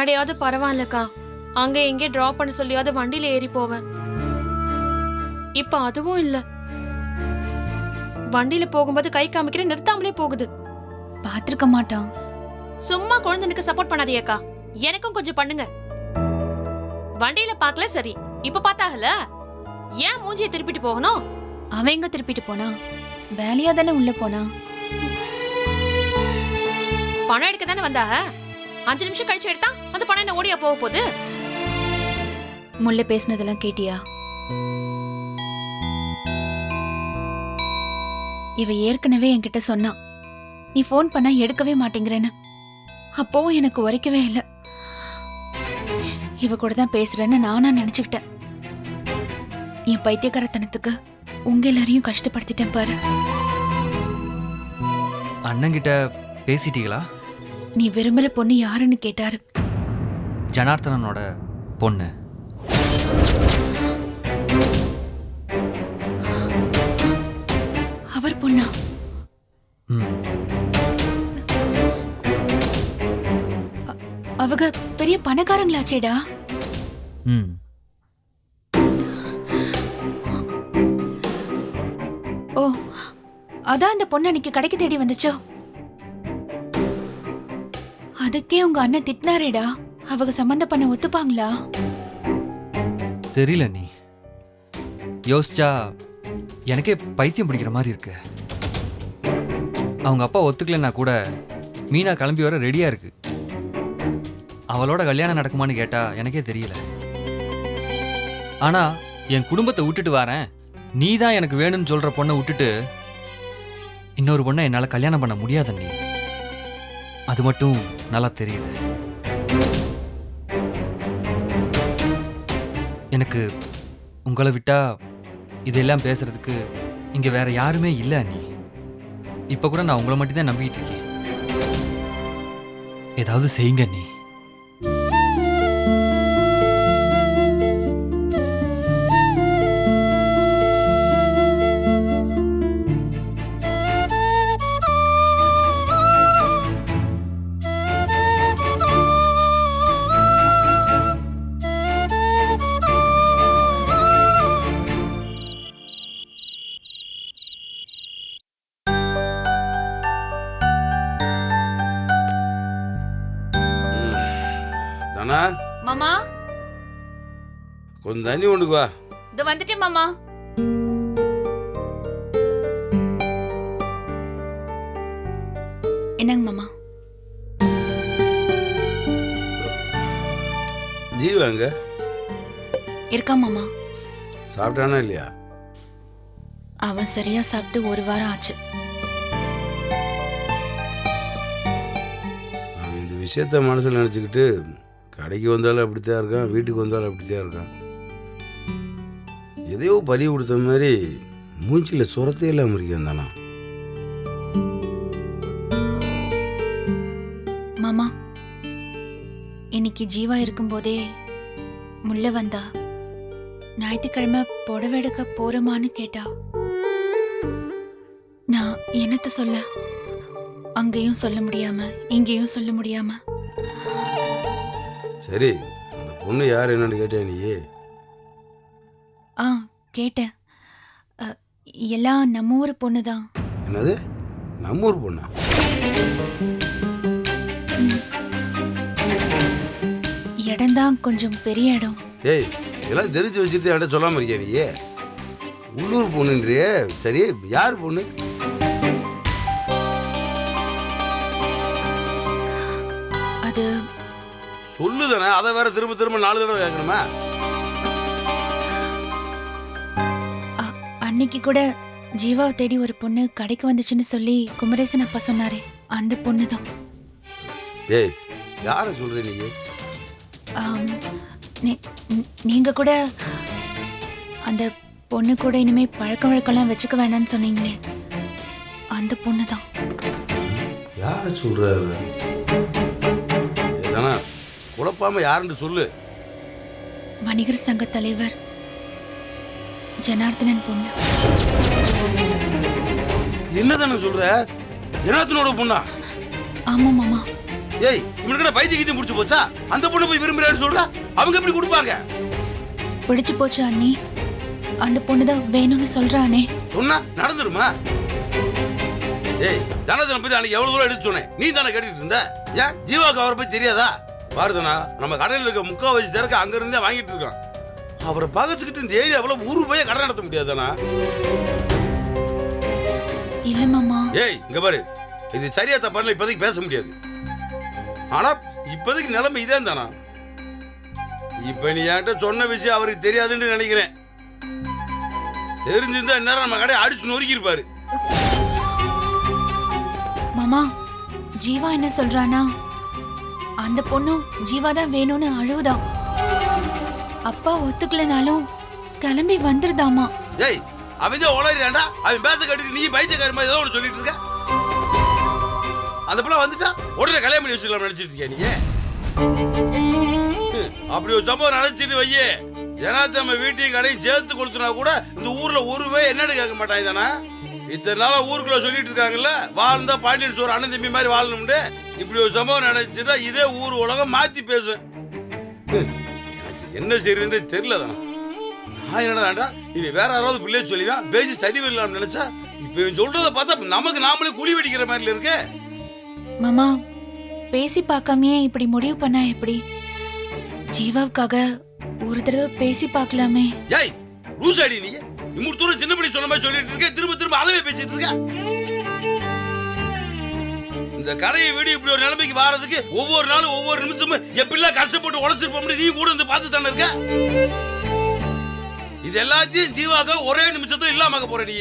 முன்னாடியாவது பரவாயில்லக்கா. அங்க எங்கே டிராப் பண்ண சொல்லியாவது வண்டியில ஏறி போவேன். இப்ப அதுவும் இல்ல. வண்டியில போகும்போது கை காமிக்கிற நிறுத்தாமலே போகுது. பாத்திருக்க மாட்டான். சும்மா குழந்தைனுக்கு சப்போர்ட் பண்ணாதீங்கக்கா. எனக்கும் கொஞ்சம் பண்ணுங்க. வண்டியில பார்க்கல சரி. இப்ப பார்த்தாகல? ஏன் மூஞ்சியை திருப்பிட்டு போகணும்? அவன் எங்க திருப்பிட்டு போனா? வேலையா தானே உள்ள போனா? பணம் எடுக்க தானே வந்தாக அஞ்சு நிமிஷம் கழிச்சு எடுத்தா அந்த பணம் என்ன ஓடியா போக போகுது? முல்லை பேசினதெல்லாம் கேட்டியா? இவ ஏற்கனவே என்கிட்ட சொன்னா நீ ஃபோன் பண்ணா எடுக்கவே மாட்டேங்கிறேன்னு. அப்போவும் எனக்கு உரைக்கவே இல்லை. இவ கூட தான் பேசுறேன்னு நானா நினைச்சுக்கிட்டேன். என் பைத்தியக்காரத்தனத்துக்கு உங்க எல்லாரையும் கஷ்டப்படுத்திட்டேன் பாரு. அண்ணங்கிட்ட பேசிட்டீங்களா? நீ விரும்புற பொண்ணு யாருன்னு கேட்டாரு. ஜனார்த்தனனோட பொண்ணு. அவர் பொண்ணா? ம். அவங்க பெரிய பணக்காரங்களாச்சேடா. ம். ஓ அதான் அந்த பொண்ணு அன்னைக்கு கடைக்கு தேடி வந்துச்சோ? அதுக்கே உங்க அண்ணன் திட்டினாரேடா. அவங்க சம்மந்த பண்ண ஒத்துப்பாங்களா? தெரியல நீ. யோசிச்சா எனக்கே பைத்தியம் பிடிக்கிற மாதிரி இருக்கு. அவங்க அப்பா ஒத்துக்கலைன்னா கூட மீனா கிளம்பி வர ரெடியா இருக்கு. அவளோட கல்யாணம் நடக்குமான்னு கேட்டா எனக்கே தெரியல. ஆனா என் குடும்பத்தை விட்டுட்டு வரேன். நீ தான் எனக்கு வேணும்னு சொல்ற பொண்ணை விட்டுட்டு இன்னொரு பொண்ணை என்னால் கல்யாணம் பண்ண முடியாத நீ. அது மட்டும் நல்லா தெரியுது. எனக்கு உங்களை விட்டா இதெல்லாம் பேசுறதுக்கு இங்க வேற யாருமே இல்லை நீ இப்ப கூட நான் உங்களை மட்டும்தான் நம்பிக்கிட்டு இருக்கேன். ஏதாவது செய்யுங்க நீ கொஞ்சம் தண்ணி கொண்டுக்கு வா. இது வந்துட்டேன் மாமா. என்னங்க மாமா? ஜீவா எங்க? இருக்கா மாமா? சாப்பிட்டானா இல்லையா? அவன் சரியா சாப்பிட்டு ஒரு வாரம் ஆச்சு. அவன் இந்த விஷயத்த மனசில் நினச்சிக்கிட்டு கடைக்கு வந்தாலும் அப்படித்தான் இருக்கான் வீட்டுக்கு வந்தாலும் அப்படித்தான் இருக்கான். எதையோ பலி கொடுத்த மாதிரி மூஞ்சில் சுரத்தே இல்லாமல் இருக்கான் தானா மாமா இன்னைக்கு ஜீவா இருக்கும்போதே முல்ல வந்தா. ஞாயிற்றுக்கிழமை புடவை எடுக்க போறோமான்னு கேட்டா. நான் என்னத்த சொல்ல? அங்கேயும் சொல்ல முடியாம இங்கேயும் சொல்ல முடியாம. சரி அந்த பொண்ணு யார் என்னன்னு கேட்டியா நீ ஆ கேட்டேன். அ, எல்லாம் நம்ம ஊர் பொண்ணு தான் என்னது? நம்ம ஊர் பொண்ணா? இடம்தான் கொஞ்சம் பெரிய இடம். ஏய் இதெல்லாம் தெரிஞ்சு வச்சுட்டு என்கிட்ட சொல்லாமல் இருக்கியா நீ? உள்ளூர் பொண்ணுன்றியே. சரி யார் பொண்ணு? அது சொல்லுதானே அதை வேற திரும்ப திரும்ப நாலு தடவை கேட்கணுமா? அன்னைக்கு கூட ஜீவாவை தேடி ஒரு பொண்ணு கடைக்கு வந்துச்சுன்னு சொல்லி குமரேசன் அப்பா சொன்னாரே. அந்த பொண்ணு தான் ஏய் யாரை சொல்ற நீ ஆம், நீ- நீ- நீங்க கூட அந்த பொண்ணு கூட இனிமே பழக்க வழக்கம்லாம் வச்சுக்க வேணாம்னு சொன்னீங்களே. அந்த பொண்ணு தான் யாரை சொல்ற அவ? குழப்பாம யாருன்னு சொல்லு. வணிகர் சங்க தலைவர் ஜனார்தனன் பொண்ணு. என்னதானே சொல்ற? ஜனார்த்தனோட பொண்ணா? ஆமா மாமா. ஏய் இவனுக்கு பைத்திய கீத்தியம் முடிச்சு போச்சா? அந்த பொண்ணு போய் விரும்புறேன்னு சொல்றா? அவங்க எப்படி கொடுப்பாங்க? பிடிச்சு போச்சு அண்ணி? அந்த பொண்ணு தான் வேணும்னு சொல்றானே. சொன்னா நடந்துருமா? ஏய் தனதனை பத்தி அன்னைக்கு எவ்வளவு தூரம் எடுத்து சொன்னேன். நீ தானே கேட்டுட்டு இருந்த? ஏன்? ஜீவாக்கு அவரை பத்தி தெரியாதா? பாருதனா நம்ம கடையில் இருக்க முக்கா வச்சு சரக்கு அங்க இருந்தே வாங்கிட்டு இருக்கோம் அவரை பகச்சுக்கிட்டு இந்த ஏரியாவுல ஒரு போய் கடை நடத்த முடியாதானா இல்ல மாமா. ஏய் இங்க பாரு. இது சரியா தப்பான இப்போதைக்கு பேச முடியாது. ஆனா இப்போதைக்கு நிலைமை இதே தானா இப்ப நீ என்கிட்ட சொன்ன விஷயம் அவருக்கு தெரியாதுன்னு நினைக்கிறேன். தெரிஞ்சிருந்தா இந்நேரம் நம்ம கடையை அடிச்சு நொறுக்கியிருப்பாரு. மாமா ஜீவா என்ன சொல்றானா அந்த பொண்ணும் ஜீவா தான் வேணும்னு அழுவுதான். அப்பா ஒத்துக்கலனாலும் கிளம்பி வந்துருதாமா? ஏய் அவன் தான் உளறியாண்டா அவன் பேச கட்டிட்டு நீ பைத்தியக்கார மாதிரி ஏதோ ஒன்று சொல்லிட்டு இருக்க. அந்த பிள்ளை வந்துட்டா உடனே கல்யாணம் பண்ணி வச்சுக்கலாம் நினைச்சிட்டு இருக்கியா நீ? அப்படி ஒரு சம்பவம் நினைச்சிட்டு வையே. ஏன்னா நம்ம வீட்டையும் கடையும் சேர்த்து கொடுத்தனா கூட இந்த ஊர்ல ஒருவே என்னன்னு கேட்க மாட்டாங்க தானே இத்தனை நாளா ஊருக்குள்ள சொல்லிட்டு இருக்காங்கல்ல வாழ்ந்தா பாண்டியன் சோறு அண்ணன் தம்பி மாதிரி வாழணும்னு இப்படி ஒரு சம்பவம் நினைச்சிட்டா இதே ஊர் உலகம் மாத்தி பேசும். என்ன செய்யறதுன்னு தெரியல தானே நான் என்னடா இவன் வேற யாராவது பிள்ளைய சொல்லிதான் பேசி சரி வரலாம்னு நினைச்சா இப்ப இவன் சொல்றத பார்த்தா நமக்கு நாமளே குழி வெடிக்கிற மாதிரி இருக்கு. மாமா பேசி பார்க்காமயே இப்படி முடிவு பண்ணா எப்படி? ஜீவாவுக்காக ஒரு தடவை பேசி பார்க்கலாமே. ஏய் லூஸ் அடி நீ இம்மூர் தூரம் சின்ன பிள்ளை சொன்ன மாதிரி சொல்லிட்டு இருக்க திரும்ப திரும்ப அதவே பேசிட்டு இருக்க. இந்த கலையை வீடு இப்படி ஒரு நிலைமைக்கு வாரதுக்கு ஒவ்வொரு நாளும் ஒவ்வொரு நிமிஷமும் எப்படிலாம் கஷ்டப்பட்டு உழைச்சிருப்போம்னு நீ கூட வந்து பார்த்து தானே இருக்க? இது எல்லாத்தையும் ஜீவாக ஒரே நிமிஷத்துல இல்லாம போற நீ.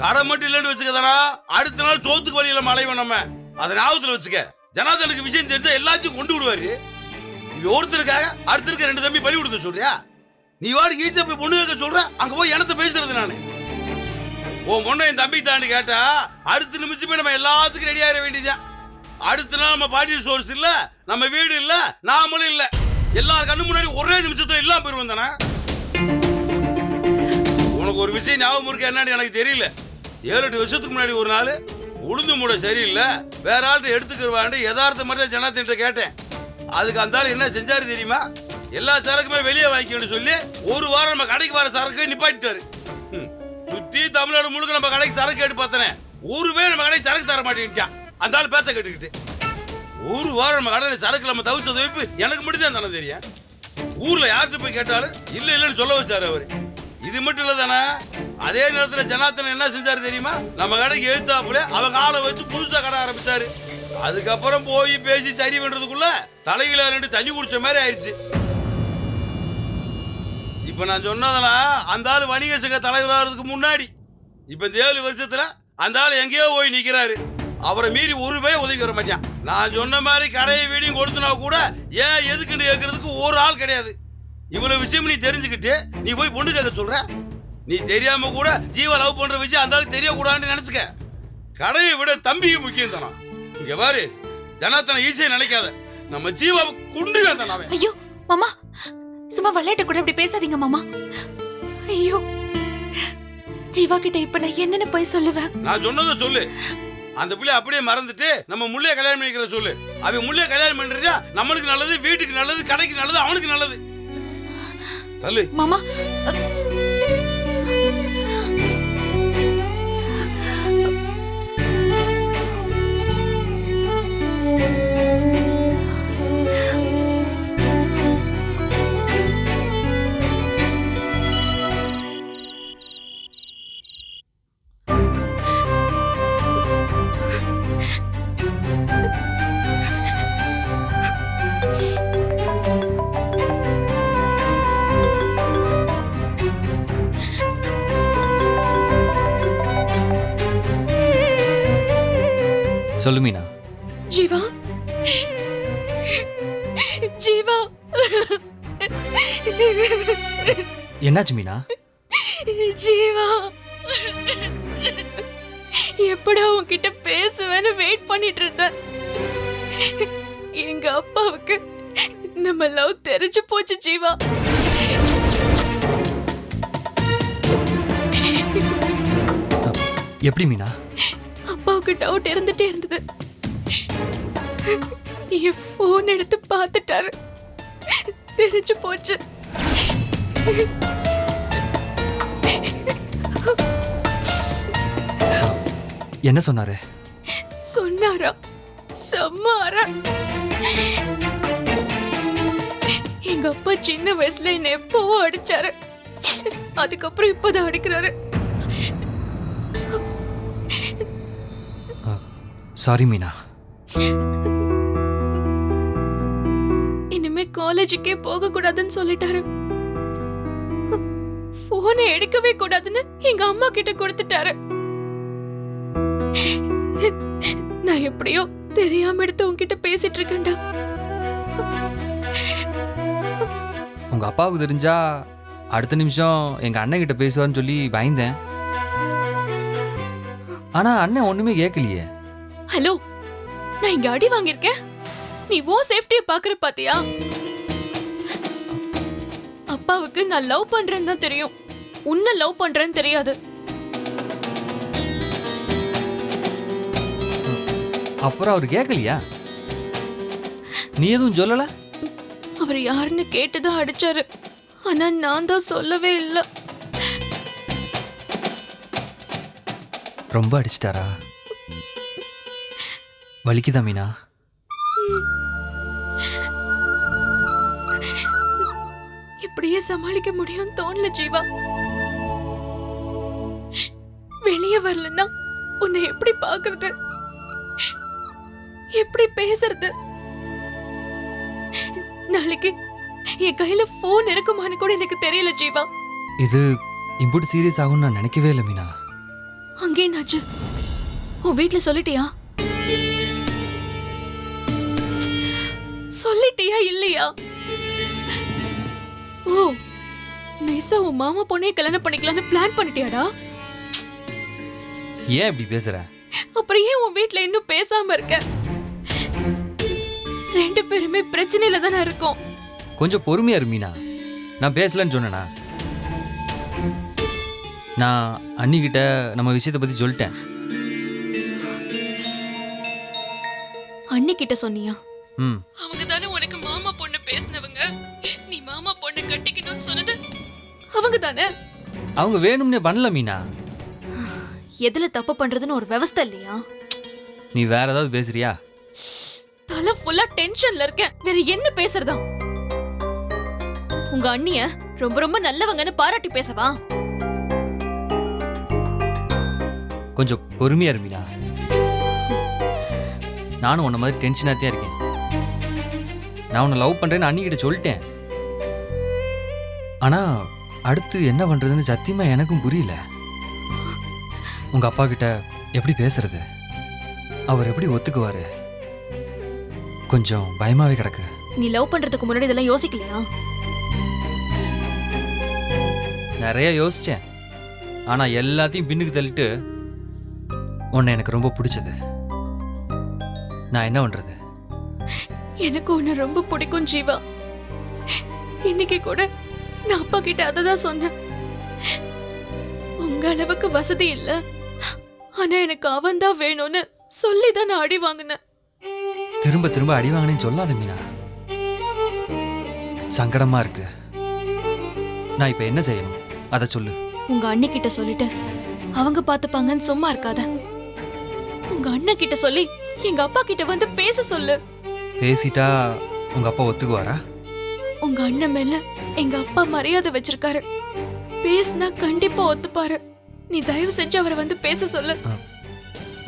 கடை மட்டும் இல்லைன்னு வச்சுக்கதானா? அடுத்த நாள் சோத்துக்கு வழியில மலைவன் நம்ம. அதை ஞாபகத்துல வச்சுக்க. ஜனாதனுக்கு விஷயம் தெரிஞ்சா எல்லாத்தையும் கொண்டு விடுவாரு. ஒருத்தருக்காக அடுத்திருக்க ரெண்டு தம்பி பலி கொடுக்க சொல்றியா? நீ வாடி ஈஸியா போய் பொண்ணு கேட்க சொல்ற அங்க போய் எனத்த பேசுறது நானு. உன் பொண்ணை என் தம்பி தாண்டி கேட்டா அடுத்த நிமிஷமே நம்ம எல்லாத்துக்கும் ரெடி ஆகிட வேண்டியதான் அடுத்த நாள் நம்ம பாட்டி சோர்ஸ் இல்ல நம்ம வீடு இல்ல நாமளும் இல்ல. எல்லார் கண்ணு முன்னாடி ஒரே நிமிஷத்துல இல்லாம போயிருவோம் தானே? உனக்கு ஒரு விஷயம் ஞாபகம் இருக்கு என்னன்னு எனக்கு தெரியல. ஏழு எட்டு வருஷத்துக்கு முன்னாடி ஒரு நாள் உளுந்து மூட சரியில்லை வேற ஆள்கிட்ட எடுத்துக்கிறவாண்டு யதார்த்த மாதிரி தான் ஜனாத்திட்ட கேட்டேன். அதுக்கு அந்த ஆள் என்ன செஞ்சாரு தெரியுமா? எல்லா சரக்குமே வெளியே வாங்கிக்கணும்னு சொல்லி ஒரு வாரம் நம்ம கடைக்கு வர சரக்கு நிப்பாட்டிட்டாரு. ம். சுத்தி தமிழ்நாடு முழுக்க நம்ம கடைக்கு சரக்கு எடுத்து பார்த்தனே. ஒரு பேர் நம்ம கடைக்கு சரக்கு தர மாட்டேன்ட்டான். அந்த ஆள் பேச கேட்டுக்கிட்டு ஒரு வாரம் நம்ம கடையில் சரக்கு நம்ம தவிச்ச தவிப்பு எனக்கு மட்டும் தான் தானே தெரியும்? ஊரில் யார்கிட்ட போய் கேட்டாலும் இல்லை இல்லைன்னு சொல்ல வச்சார் அவர். இது மட்டும் இல்லை தானே அதே நேரத்தில் ஜனாத்தனை என்ன செஞ்சார் தெரியுமா? நம்ம கடைக்கு எழுத்தாப்புல அவங்க ஆளை வச்சு புதுசாக கடை ஆரம்பித்தார் அதுக்கப்புறம் போய் பேசி சரி பண்ணுறதுக்குள்ள தலையில ரெண்டு தண்ணி குடிச்ச மாதிரி ஆயிடுச்சு. இப்போ நான் சொன்னதெல்லாம் அந்த ஆள் வணிக சங்க தலைவராகிறதுக்கு முன்னாடி இப்போ இந்த ஏழு வருஷத்தில் அந்த ஆள் எங்கேயோ போய் நிற்கிறாரு அவரை மீறி ஒரு பேர் உதவி வர மாட்டான் நான் சொன்ன மாதிரி கடையை வீடியும் கொடுத்தனா கூட ஏன் எதுக்குன்னு கேட்கறதுக்கு ஒரு ஆள் கிடையாது. இவ்வளவு விஷயம் நீ தெரிஞ்சுக்கிட்டு நீ போய் பொண்ணு கேட்க சொல்ற? நீ தெரியாம கூட ஜீவா லவ் பண்ற விஷயம் அந்த ஆளுக்கு தெரியக்கூடாதுன்னு நினைச்சுக்க. கடையை விட தம்பிக்கு முக்கியம் தானா? இங்க பாரு ஜனாத்தனை ஈஸியா நினைக்காத. நம்ம ஜீவாவை தானே அவன். ஐயோ மாமா சும்மா விளையாட்டு கூட இப்படி பேசாதீங்க மாமா. ஐயோ ஜீவா கிட்ட இப்ப நான் என்னன்னு போய் சொல்லுவேன். நான் சொன்னதை சொல்லு. அந்த பிள்ளை அப்படியே மறந்துட்டு நம்ம முள்ளைய கல்யாணம் பண்ணிக்கிற சொல்லு. அவன் முள்ளைய கல்யாணம் பண்றியா நம்மளுக்கு நல்லது வீட்டுக்கு நல்லது கடைக்கு நல்லது அவனுக்கு நல்லது. தள்ளு மாமா சொல்லு மீனா. ஜீவா. ஜீவா. என்னாச்சு மீனா? ஜீவா. எப்படா உன்கிட்ட பேசுவேன்னு வெயிட் பண்ணிட்டு இருந்தேன் எங்க அப்பாவுக்கு நம்ம லவ் தெரிஞ்சு போச்சு ஜீவா. எப்படி மீனா? அப்பாவுக்கு டவுட் இருந்துட்டே இருந்தது. என் போன் எடுத்து பார்த்துட்டாரு. தெரிஞ்சு போச்சு. என்ன சொன்னாரு? சொன்னாரா? செம்மாரா? எங்க அப்பா சின்ன வயசுல என்ன எப்பவோ அடிச்சாரு. அதுக்கப்புறம் இப்பதான் அடிக்கிறாரு. சாரி மீனா இனிமே காலேஜுக்கே போக கூடாதுன்னு சொல்லிட்டாரு. போனை எடுக்கவே கூடாதுன்னு எங்க அம்மா கிட்ட கொடுத்துட்டாரு. நான் எப்படியோ தெரியாம எடுத்து உன்கிட்ட பேசிட்டு இருக்கேன்டா. உங்க அப்பாவுக்கு தெரிஞ்சா அடுத்த நிமிஷம் எங்க அண்ணன் கிட்ட பேசுவார்னு சொல்லி பயந்தேன். ஆனா அண்ணன் ஒண்ணுமே கேட்கலையே. ஹலோ நான் இங்க அடி வாங்கியிருக்கேன். நீ ஓ சேஃப்டிய பாக்குற பாத்தியா? அப்பாவுக்கு நான் லவ் பண்றேன்னு தான் தெரியும். உன்னை லவ் பண்றேன்னு தெரியாது. அப்புறம் அவர் கேட்கலையா நீ எதுவும் சொல்லல? அவர் யாருன்னு கேட்டுதான் அடிச்சாரு. ஆனா நான் தான் சொல்லவே இல்ல. ரொம்ப அடிச்சிட்டாரா? வலிக்குதா மீனா? இப்படியே சமாளிக்க முடியும் தோணல ஜீவா. வெளியே வரலன்னா உன்னை எப்படி பாக்குறது எப்படி பேசுறது? நாளைக்கு என் கையில போன் இருக்குமான்னு கூட எனக்கு தெரியல ஜீவா. இது இம்புட்டு சீரியஸ் ஆகும்னு நான் நினைக்கவே இல்லை மீனா. அங்கே நாச்சு உன் வீட்ல சொல்லிட்டியா? சொல்லிட்டியா இல்லையா? ஓ நைசா உன் மாமா பொண்ணைய கல்யாணம் பண்ணிக்கலாம்னு பிளான் பண்ணிட்டியாடா? ஏன் இப்படி பேசுற? அப்புறம் ஏன் உன் வீட்ல இன்னும் பேசாம இருக்க? ரெண்டு பேருமே பிரச்சனையில தானே இருக்கோம். கொஞ்சம் பொறுமையா இரு மீனா. நான் பேசலன்னு சொன்னேனா? நான் அண்ணிக்கிட்ட நம்ம விஷயத்தை பத்தி சொல்லிட்டேன். அண்ணி கிட்ட சொன்னியா? அவங்க தானே உனக்கு மாமா பொண்ணு பேசினவங்க? நீ மாமா பொண்ணு கட்டிக்கணும்னு சொன்னது அவங்க தானே அவங்க வேணும்னே பண்ணல மீனா. எதுல தப்பு பண்றதுன்னு ஒரு விவஸ்தை இல்லையா? நீ வேற ஏதாவது பேசுறியா? தலை ஃபுல்லா டென்ஷன்ல இருக்கேன். வேற என்ன பேசுறதா? உங்க அண்ணிய ரொம்ப ரொம்ப நல்லவங்கன்னு பாராட்டி பேசவா? கொஞ்சம் பொறுமையா இரு மீனா. நானும் உன்ன மாதிரி டென்ஷனாக தான் இருக்கேன். நான் உன்னை லவ் பண்றேன்னு அண்ணிக்கிட்ட சொல்லிட்டேன். ஆனா அடுத்து என்ன பண்றதுன்னு சத்தியமா எனக்கும் புரியல. உங்க அப்பா கிட்ட எப்படி பேசுறது? அவர் எப்படி ஒத்துக்குவாரு? கொஞ்சம் பயமாவே கிடக்கு. நீ லவ் பண்றதுக்கு முன்னாடி இதெல்லாம் யோசிக்கலையா? நிறைய யோசிச்சேன். ஆனா எல்லாத்தையும் பின்னுக்கு தள்ளிட்டு உன்னை எனக்கு ரொம்ப பிடிச்சது. நான் என்ன பண்றது? எனக்கு உன்னை ரொம்ப பிடிக்கும் ஜீவா. இன்னைக்கு கூட நான் அப்பா கிட்ட அதை தான் சொன்னேன். உங்க அளவுக்கு வசதி இல்ல. ஆனா எனக்கு அவன் தான் வேணும்னு சொல்லி தான் நான் அடி வாங்கினேன். திரும்ப திரும்ப அடி வாங்கினேன்னு சொல்லாத மீனா. சங்கடமா இருக்கு. நான் இப்ப என்ன செய்யணும்? அதை சொல்லு. உங்க அண்ணி கிட்ட சொல்லிட்டு அவங்க பாத்துப்பாங்கன்னு சும்மா இருக்காத. உங்க அண்ணன் கிட்ட சொல்லி எங்க அப்பா கிட்ட வந்து பேச சொல்லு. பேசிட்டா உங்க அப்பா ஒத்துக்குவாரா? உங்க அண்ணன் மேல எங்க அப்பா மரியாதை வச்சிருக்காரு. பேசினா கண்டிப்பா ஒத்துப்பாரு. நீ தயவு செஞ்சு அவரை வந்து பேச சொல்லு.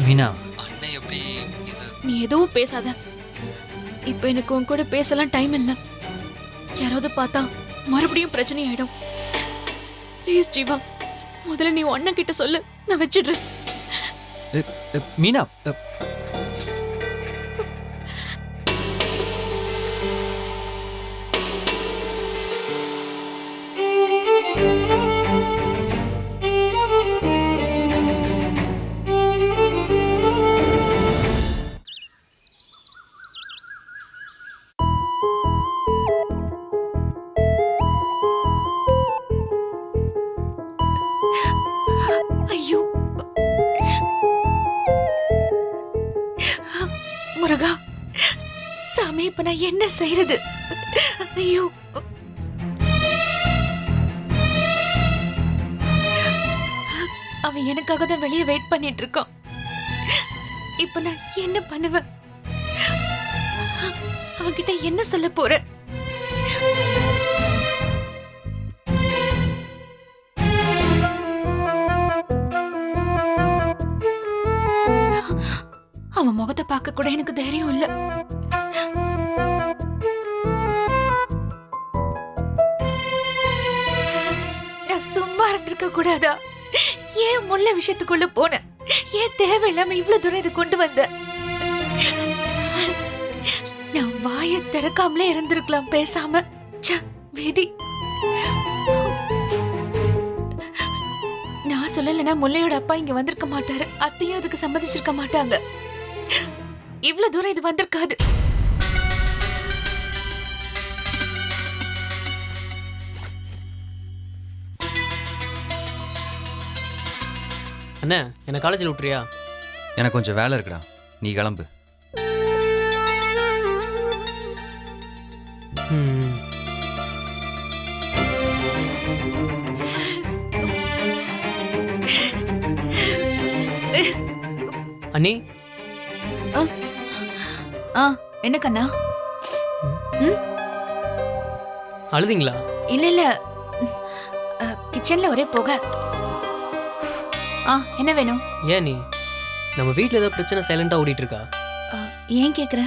மீனா. அண்ணன் எப்படி இது? நீ எதுவும் பேசாத. இப்ப எனக்கு உன் கூட பேசலாம் டைம் இல்ல. யாராவது பார்த்தா மறுபடியும் பிரச்சனை ஆயிடும் ப்ளீஸ் ஜீவா முதல்ல நீ உன் அண்ணன் கிட்ட சொல்லு. நான் வச்சிடுறேன். மீனா பண்ணிட்டு இருக்கான் இப்ப நான் என்ன பண்ணுவேன்? அவன்கிட்ட என்ன சொல்ல போறேன்? அவன் முகத்தை பார்க்க கூட எனக்கு தைரியம் இல்ல. சும்மா இருந்திருக்க கூடாதா? ஏன் முள்ள விஷயத்துக்குள்ள போனேன் ஏன் தேவையில்லாம இவ்வளவு தூரம் இது கொண்டு வந்த? நான் வாயை திறக்காமலே இருந்திருக்கலாம் பேசாம. ச்ச, விதி. நான் சொல்லலைன்னா முல்லையோட அப்பா இங்க வந்திருக்க மாட்டாரு. அத்தையும் அதுக்கு சம்மதிச்சிருக்க மாட்டாங்க. இவ்வளவு தூரம் இது வந்திருக்காது. அண்ணே என்னை காலேஜில் விட்றியா எனக்கு கொஞ்சம் வேலை இருக்குடா. நீ கிளம்பு. ம் அண்ணி? ஆ என்ன கண்ணா? அழுதிங்களா? இல்ல இல்ல. கிச்சன்ல ஒரே புகை. ஆ என்ன வேணும்? ஏன் நீ? நம்ம வீட்டில் ஏதோ பிரச்சனை சைலண்டாக ஓடிட்டு இருக்கா ஆ, ஏன் கேக்குற?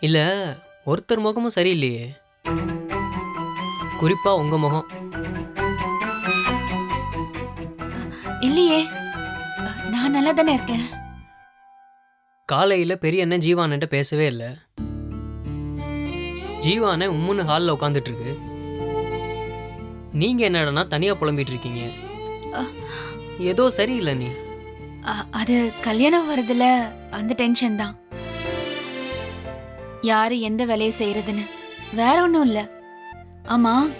இல்லை ஒருத்தர் முகமும் சரியில்லையே. குறிப்பாக உங்கள் முகம். இல்லையே. நான் நல்லா தானே இருக்கேன். காலையில் பெரிய அண்ணன் ஜீவா அண்ணன்ட்ட பேசவே இல்லை. ஜீவா அண்ணன் உம்முன்னு ஹாலில் உட்காந்துட்டு இருக்கு நீங்கள் என்னடனா தனியாக புலம்பிட்டு இருக்கீங்க. ஏதோ சரியில்லை நீ. ஆ, அது கல்யாணம் வருதுல அந்த டென்ஷன் தான். யாரு எந்த வேலையை செய்யறதுன்னு வேற ஒன்றும் இல்ல. ஆமா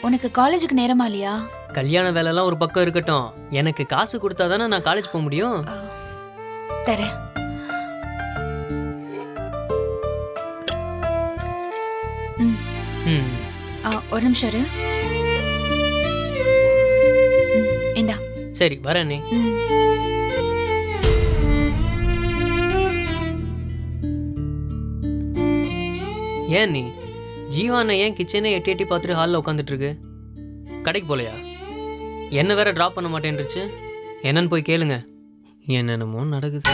உனக்கு காலேஜுக்கு நேரமா இல்லையா? கல்யாண வேலைலாம் ஒரு பக்கம் இருக்கட்டும். எனக்கு காசு கொடுத்தா தானே நான் காலேஜ் போக முடியும்? ஆ, தரேன். ம். ஆ, ஒரு நிமிஷம் இரு. சரி வரேன் நீ. ஏன் நீ? ஜீவானை ஏன் கிச்சனே எட்டி எட்டி பார்த்துட்டு ஹாலில் உட்காந்துட்ருக்கு கடைக்கு போலையா? என்ன வேற ட்ராப் பண்ண மாட்டேன்ருச்சு? என்னன்னு போய் கேளுங்க. என்னென்னமோ நடக்குது.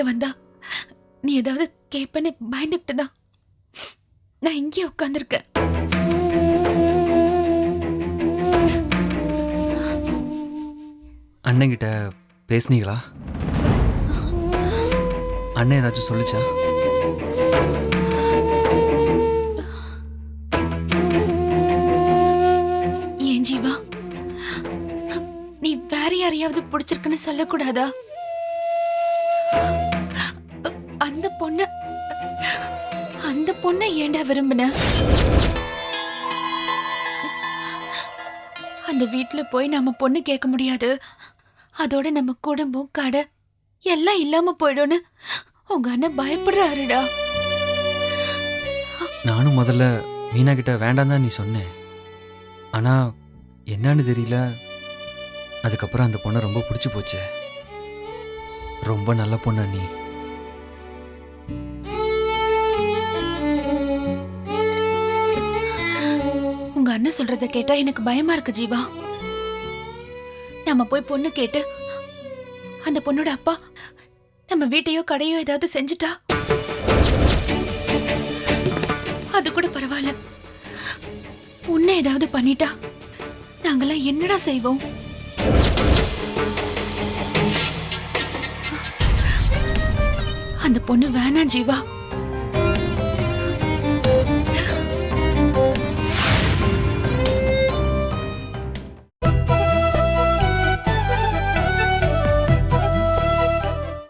வெளியில வந்தா நீ ஏதாவது கேப்பன்னு பயந்துட்டு தான் நான் இங்கே உட்காந்துருக்கேன் அண்ணன்கிட்ட பேசுனீங்களா? அண்ணன் ஏதாச்சும் சொல்லுச்சா? ஏன் ஜீவா? நீ வேற யாரையாவது பிடிச்சிருக்குன்னு சொல்லக்கூடாதா? பொண்ணு. அந்த பொண்ணை ஏன்டா விரும்பின? அந்த வீட்டுல போய் நம்ம பொண்ணு கேட்க முடியாது. அதோட நம்ம குடும்பம் கடை எல்லாம் இல்லாம போயிடும்னு உங்க அண்ணன் பயப்படுறாருடா. நானும் முதல்ல மீனா கிட்ட வேண்டாம் தான் நீ சொன்னேன். ஆனா என்னன்னு தெரியல. அதுக்கப்புறம் அந்த பொண்ணை ரொம்ப பிடிச்சி போச்சு. ரொம்ப நல்ல பொண்ணா நீ. பொண்ணு சொல்றத கேட்டா எனக்கு பயமா இருக்கு ஜீவா. நம்ம போய் பொண்ணு கேட்டு அந்த பொண்ணோட அப்பா நம்ம வீட்டையோ கடையோ ஏதாவது செஞ்சுட்டா? அது கூட பரவாயில்ல. உன்னை ஏதாவது பண்ணிட்டா நாங்கெல்லாம் என்னடா செய்வோம்? அந்த பொண்ணு வேணாம் ஜீவா.